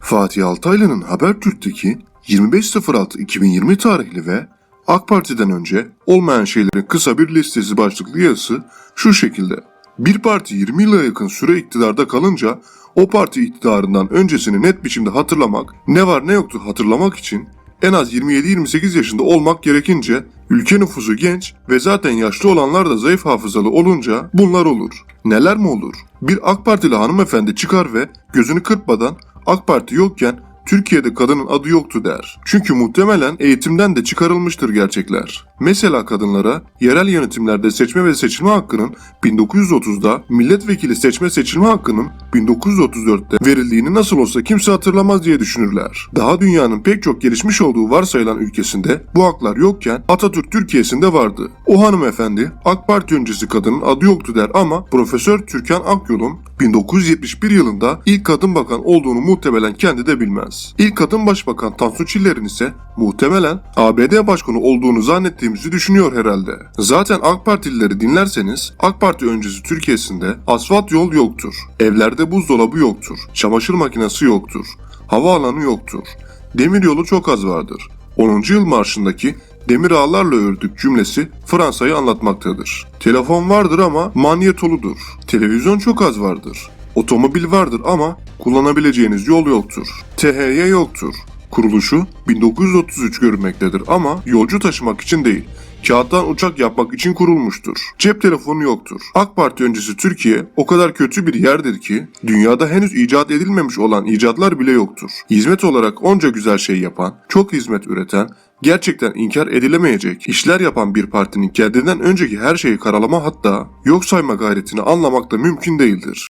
Fatih Altaylı'nın Habertürk'teki 25.06.2020 tarihli ve AK Parti'den önce olmayan şeylerin kısa bir listesi başlıklı yazısı şu şekilde. Bir parti 20 yıla yakın süre iktidarda kalınca o parti iktidarından öncesini net biçimde hatırlamak, ne var ne yoktu hatırlamak için en az 27-28 yaşında olmak gerekince ülke nüfusu genç ve zaten yaşlı olanlar da zayıf hafızalı olunca bunlar olur. Neler mi olur? Bir AK Partili hanımefendi çıkar ve gözünü kırpmadan AK Parti yokken Türkiye'de kadının adı yoktu der. Çünkü muhtemelen eğitimden de çıkarılmıştır gerçekler. Mesela kadınlara yerel yönetimlerde seçme ve seçilme hakkının 1930'da milletvekili seçme seçilme hakkının 1934'te verildiğini nasıl olsa kimse hatırlamaz diye düşünürler. Daha dünyanın pek çok gelişmiş olduğu varsayılan ülkesinde bu haklar yokken Atatürk Türkiye'sinde vardı. O hanımefendi AK Parti öncesi kadının adı yoktu der ama Profesör Türkan Akyol'un 1971 yılında ilk kadın bakan olduğunu muhtemelen kendi de bilmez. İlk kadın başbakan Tansu Çiller'in ise muhtemelen ABD başkanı olduğunu zannettiğimizi düşünüyor herhalde. Zaten AK Partilileri dinlerseniz AK Parti öncesi Türkiye'sinde asfalt yol yoktur. Evlerde buzdolabı yoktur. Çamaşır makinesi yoktur. Havaalanı yoktur. Demiryolu çok az vardır. 10. yıl marşındaki demir ağlarla ördük cümlesi Fransa'yı anlatmaktadır. Telefon vardır ama manyetoludur. Televizyon çok az vardır. Otomobil vardır ama kullanabileceğiniz yol yoktur. THY yoktur. Kuruluşu 1933 görünmektedir ama yolcu taşımak için değil, kağıttan uçak yapmak için kurulmuştur. Cep telefonu yoktur. AK Parti öncesi Türkiye o kadar kötü bir yerdir ki dünyada henüz icat edilmemiş olan icatlar bile yoktur. Hizmet olarak onca güzel şey yapan, çok hizmet üreten, gerçekten inkar edilemeyecek işler yapan bir partinin kendinden önceki her şeyi karalama hatta yok sayma gayretini anlamak da mümkün değildir.